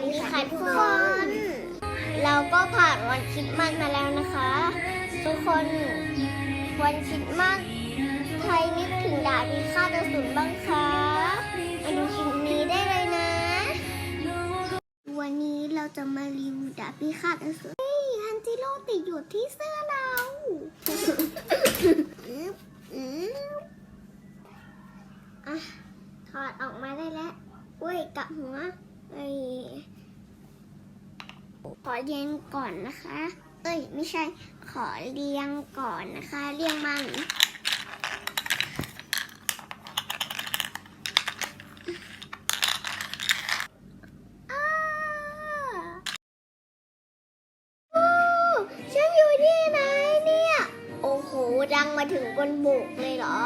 วัสดีค่ะทุกคน เราก็ผ่านวันคริดมัสมาแล้วนะคะ ทุกคนวันคริดมัสใครนึกถึงดาบพิฆาตอสูรบ้างคะมาดูคลิปนี้ได้เลยนะ วันนี้เราจะมารีวิวดาบพิฆาตอสูรเฮ้ยฮันจิโร่ติดอยู่ที่เสื้อเราอึ๊บอึ๊บอะถอดออกมาได้แล้วเว้ยกลับหัว เอ้ยขอเรียนก่อนนะคะ เอ้ย ไม่ใช่ ขอเรียงก่อนนะคะ เรียงมันฉันอยู่ที่ไหนเนี่ย โอ้โห ดังมาถึงบนบกเลยเหรอ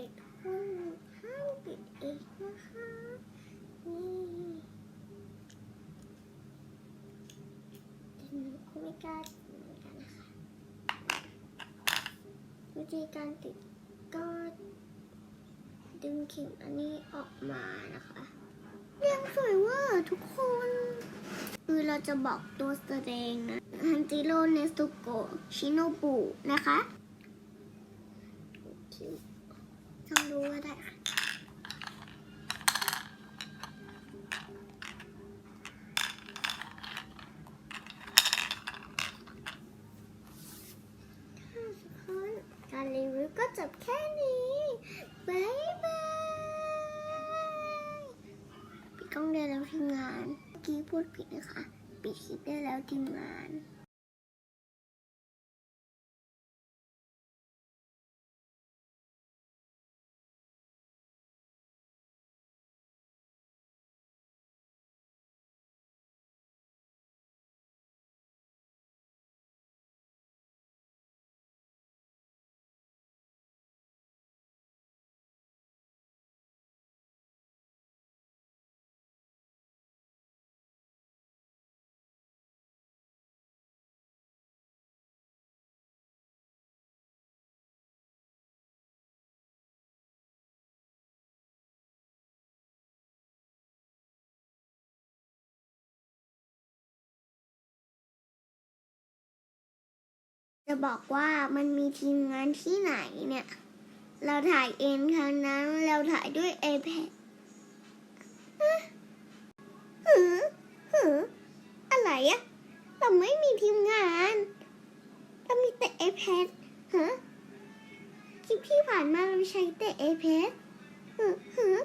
ด็กๆทุกคนห้ามปิดเองนะคะนี่แต่หนูไม่กล้าเหมือนกันนะคะวิธีการติดก็ดึงเข็มอันนี้ออกมานะคะยังสวยเว่าทุกคนคือเราจะบอกตัวแสดงนะฮันจิโร่เนสุโกะชิโนบุนะคะโอเค ต้องรู้ว่าได้ค่ะการรีวิวก็จบแค่นี้บายบายปิดกล้องได้แล้วทีมงานเมื่อกี้พูดผิดนะคะ ปิดคลิปได้แล้วทีมงาน จะบอกว่ามันมีทีมงานที่ไหนเนี่ย เราถ่ายเองทางนั้นเราถ่ายด้วย iPad ฮะหือหืออะไรอะเราไม่มีทีมงานเรามีแต่ iPad ฮะคลิปที่ผ่านมาเราใช้แต่ iPad หือหือ